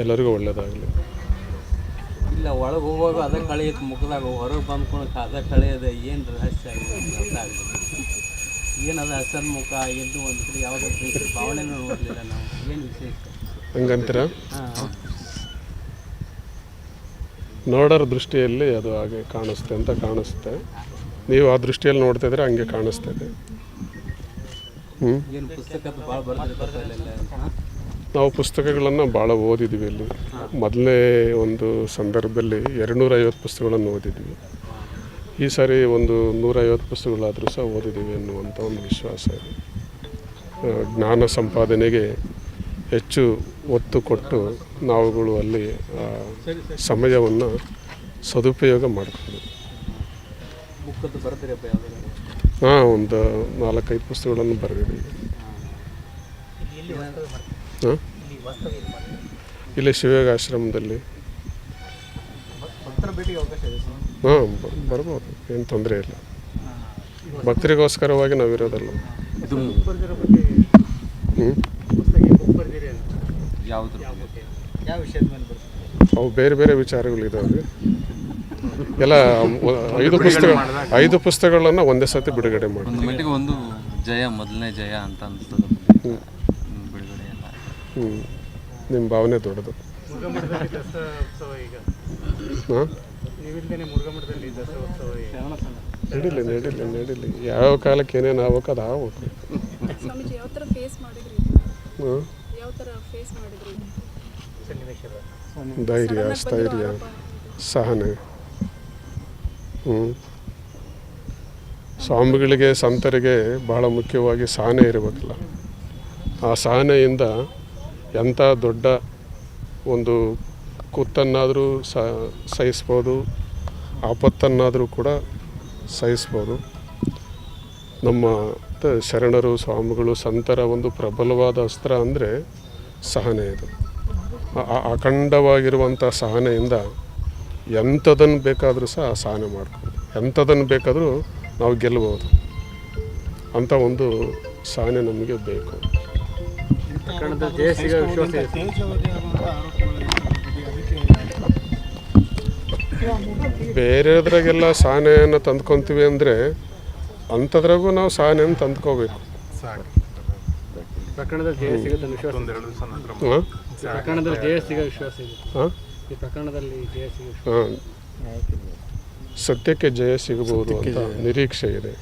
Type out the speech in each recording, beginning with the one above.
ಎಲ್ಲರಿಗೂ ಒಳ್ಳೆಯದಾಗಲಿ ಇಲ್ಲ ಒಳಗೆ ಹೋಗುವಾಗ ಅದ ಕಳೆಯುತ್ತೆ ಮುಖದಾಗ ಹೊರಗೆ ಬಂದ್ಕೊಳಕ್ಕೆ ಅದೇ ಕಳೆಯದ ಏನು ರಹಸ್ಯ ಏನದ ಹಸನ್ ಮುಖ ಎದ್ದು ಒಂದು ಕಡೆ ಯಾವುದೇ ಪ್ರೀತಿ ಭಾವನೆನೂ ನೋಡಲಿಲ್ಲ ನಾವು. ಏನು ವಿಶೇಷ? ಹಂಗಂತೀರ? ನೋಡೋರ ದೃಷ್ಟಿಯಲ್ಲಿ ಅದು ಹಾಗೆ ಕಾಣಿಸ್ತೆ ಅಂತ ಕಾಣಿಸುತ್ತೆ ನೀವು ಆ ದೃಷ್ಟಿಯಲ್ಲಿ ನೋಡ್ತಾ ಇದ್ರೆ ಹಂಗೆ ಕಾಣಿಸ್ತಾ ಇದೆ. ಹ್ಞೂ ನಾವು ಪುಸ್ತಕಗಳನ್ನು ಭಾಳ ಓದಿದ್ವಿ ಇಲ್ಲಿ ಮೊದಲನೇ ಒಂದು ಸಂದರ್ಭದಲ್ಲಿ ಎರಡುನೂರೈವತ್ತು ಪುಸ್ತಕಗಳನ್ನು ಓದಿದ್ವಿ. ಈ ಸಾರಿ ಒಂದು ನೂರೈವತ್ತು ಪುಸ್ತಕಗಳಾದರೂ ಸಹ ಓದಿದ್ದೀವಿ ಅನ್ನುವಂಥ ಒಂದು ವಿಶ್ವಾಸ ಇದೆ. ಜ್ಞಾನ ಸಂಪಾದನೆಗೆ ಹೆಚ್ಚು ಒತ್ತು ಕೊಟ್ಟು ನಾವುಗಳು ಅಲ್ಲಿ ಸಮಯವನ್ನು ಸದುಪಯೋಗ ಯಾವ್ದಾರು ಹಾಂ, ಒಂದು ನಾಲ್ಕೈದು ಪುಸ್ತಕಗಳನ್ನು ಬರೆದಿದ್ದೀವಿ. ಇಲ್ಲಿ ಶಿವಯೋಗ ಆಶ್ರಮದಲ್ಲಿ. ಹಾಂ ಬರ್ಬೋದು ಏನು ತೊಂದರೆ ಇಲ್ಲ. ಭಕ್ತರಿಗೋಸ್ಕರವಾಗಿ ನಾವಿರೋದಲ್ಲ ಹ್ಞೂ ಅವು ಬೇರೆ ಬೇರೆ ವಿಚಾರಗಳಿದ್ದಾವೆ ಎಲ್ಲ ಐದು ಪುಸ್ತಕ ಐದು ಪುಸ್ತಕಗಳನ್ನು ಒಂದೇ ಸತಿ ಬಿಡುಗಡೆ ಮಾಡಿ ಒಂದು ಜಯ ಮೊದಲನೇ ಜಯ ಅಂತ ಅನಿಸ್ತದೆ. ಹ್ಞೂ ನಿಮ್ಮ ಭಾವನೆ ದೊಡ್ಡದು. ಹಾಂ? ನಡೀಲಿ ನಡೀಲಿ ನಡೀಲಿ. ಯಾವ ಕಾಲಕ್ಕೆ ಏನೇನು ಆಗ್ಬೇಕು ಅದು ಆಗ್ಬೇಕು. ಸ್ವಾಮೀಜಿ ಯಾವ ಫೇಸ್ ಮಾಡಿದ್ರಿ? ಹಾಂ? ಯಾವ ಫೇಸ್ ಮಾಡಿದ್ರಿ? ಧೈರ್ಯ ಸ್ಥೈರ್ಯ ಸಹನೆ. ಹ್ಞೂ ಸ್ವಾಮಿಗಳಿಗೆ ಸಂತರಿಗೆ ಬಹಳ ಮುಖ್ಯವಾಗಿ ಸಹನೆ ಇರಬೇಕಲ್ಲ. ಆ ಸಹನೆಯಿಂದ ಎಂಥ ದೊಡ್ಡ ಒಂದು ಕುತ್ತನ್ನಾದರೂ ಸಹಿಸ್ಬೋದು, ಆಪತ್ತನ್ನಾದರೂ ಕೂಡ ಸಹಿಸ್ಬೋದು. ನಮ್ಮ ಶರಣರು, ಸ್ವಾಮಿಗಳು ಸಂತರ ಒಂದು ಪ್ರಬಲವಾದ ಅಸ್ತ್ರ ಅಂದರೆ ಸಹನೆ ಇದು. ಅಖಂಡವಾಗಿರುವಂಥ ಸಹನೆಯಿಂದ ಎಂಥದನ್ನು ಬೇಕಾದರೂ ಸಹ ಸಹನೆ ಮಾಡ್ಬೋದು. ಎಂಥದನ್ನು ಬೇಕಾದರೂ ನಾವು ಗೆಲ್ಲಬಹುದು ಅಂಥ ಒಂದು ಸಹನೆ ನಮಗೆ ಬೇಕು. ಪ್ರಕರಣದ ಜಯ ಸಿಗೋ ವಿಶ್ವಾಸ ಇದೆ. ಬೇರೆದ್ರಾಗೆಲ್ಲ ಸಹನೆಯನ್ನು ತಂದ್ಕೊತೀವಿ ಅಂದರೆ ಅಂಥದ್ರಾಗೂ ನಾವು ಸಹನೆಯನ್ನು ತಂದ್ಕೋಬೇಕು. ಪ್ರಕರಣದ ಜಯ ಸಿಗುತ್ತೆ ವಿಶ್ವಾಸ ಪ್ರಕರಣದಲ್ಲಿ ಜಯ ಸಿಗೋ ವಿಶ್ವಾಸ ಇದೆ. ಈ ಪ್ರಕರಣದಲ್ಲಿ ಜಯ ಸಿಗೋ ಸತ್ಯಕ್ಕೆ ಜಯ ಸಿಗಬಹುದು ಅಂತ ನಿರೀಕ್ಷೆ ಇದೆ.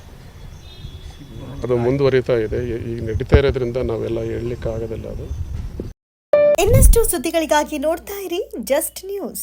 ಅದು ಮುಂದುವರಿತಾ ಇದೆ. ಈ- ಈಗ ನಡೀತಾ ಇರೋದ್ರಿಂದ ನಾವೆಲ್ಲ ಹೇಳಲಿಕ್ಕಾಗೋದಿಲ್ಲ ಅದು. ಇನ್ನಷ್ಟು ಸುದ್ದಿಗಳಿಗಾಗಿ ನೋಡ್ತಾ ಇರಿ ಜಸ್ಟ್ ನ್ಯೂಸ್.